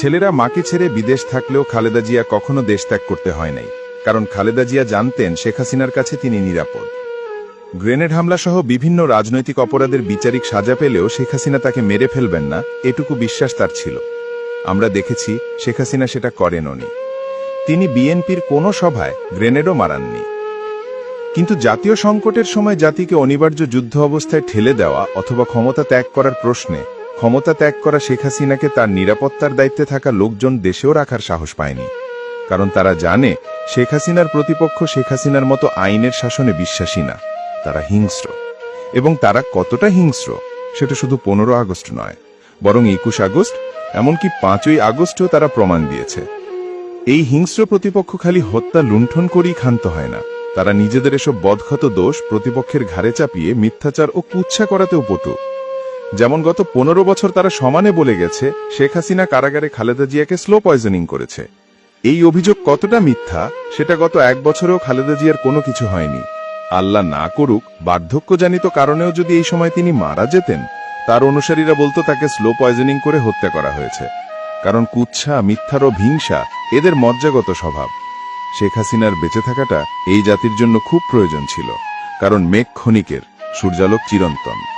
ছেলেরা মাকে ছেড়ে বিদেশ থাকলেও খালেদা জিয়া কখনো দেশ ত্যাগ করতে হয় নাই, কারণ খালেদা জিয়া জানতেন শেখ হাসিনার কাছে তিনি নিরাপদ। গ্রেনেড হামলা সহ বিভিন্ন রাজনৈতিক অপরাধের বিচারিক সাজা পেলেও শেখ হাসিনা তাকে মেরে ফেলবেন না, এটুকু বিশ্বাস তার ছিল। আমরা দেখেছি, শেখ হাসিনা সেটা করেননি তিনি বিএনপির কোনো সভায় গ্রেনেডও মারাননি। কিন্তু জাতীয় সংকটের সময় জাতিকে অনিবার্য যুদ্ধ অবস্থায় ঠেলে দেওয়া অথবা ক্ষমতা ত্যাগ করার প্রশ্নে ক্ষমতা ত্যাগ করা শেখ হাসিনাকে তার নিরাপত্তার দায়িত্বে থাকা লোকজন দেশেও রাখার সাহস পায়নি। কারণ তারা জানে, শেখ হাসিনার প্রতিপক্ষ শেখ হাসিনার মতো আইনের শাসনে বিশ্বাসী না। তারা হিংস্র। এবং তারা কতটা হিংস্র, সেটা শুধু পনেরো আগস্ট নয়, বরং একুশ আগস্ট, এমনকি পাঁচই আগস্টও তারা প্রমাণ দিয়েছে। এই হিংস্র প্রতিপক্ষ খালি হত্যা লুণ্ঠন করেই ক্ষান্ত হয় না। তারা নিজেদের এসব বদক্ষত দোষ প্রতিপক্ষের ঘাড়ে চাপিয়ে মিথ্যাচার ও কুচ্ছা করাতেও পটু। যেমন গত পনেরো বছর তারা সমানে বলে গেছে, শেখ হাসিনা কারাগারে খালেদা জিয়াকে স্লো পয়জনিং করেছে। এই অভিযোগ কতটা মিথ্যা, সেটা গত এক বছরেও খালেদা জিয়ার কোনো কিছু হয়নি। আল্লাহ না করুক, বার্ধক্যজনিত কারণেও যদি এই সময় তিনি মারা যেতেন, তার অনুসারীরা বলতো তাকে স্লো পয়জনিং করে হত্যা করা হয়েছে। কারণ কুচ্ছা মিথ্যার ও হিংসা, এদের মজ্জাগত স্বভাব। শেখ হাসিনার বেঁচে থাকাটা এই জাতির জন্য খুব প্রয়োজন ছিল, কারণ মেঘ ক্ষণিকের, সূর্যালোক চিরন্তন।